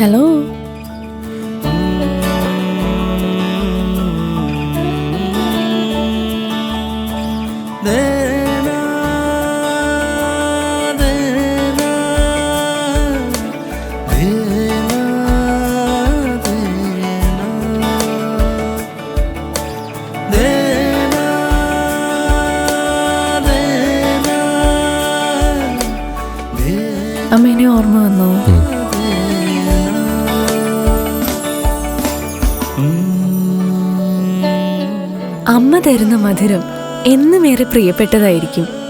Hello. അമ്മേനെ ഓർമ്മ വന്നോ? അമ്മ തരുന്ന മധുരം എന്നും ഏറെ പ്രിയപ്പെട്ടതായിരിക്കും.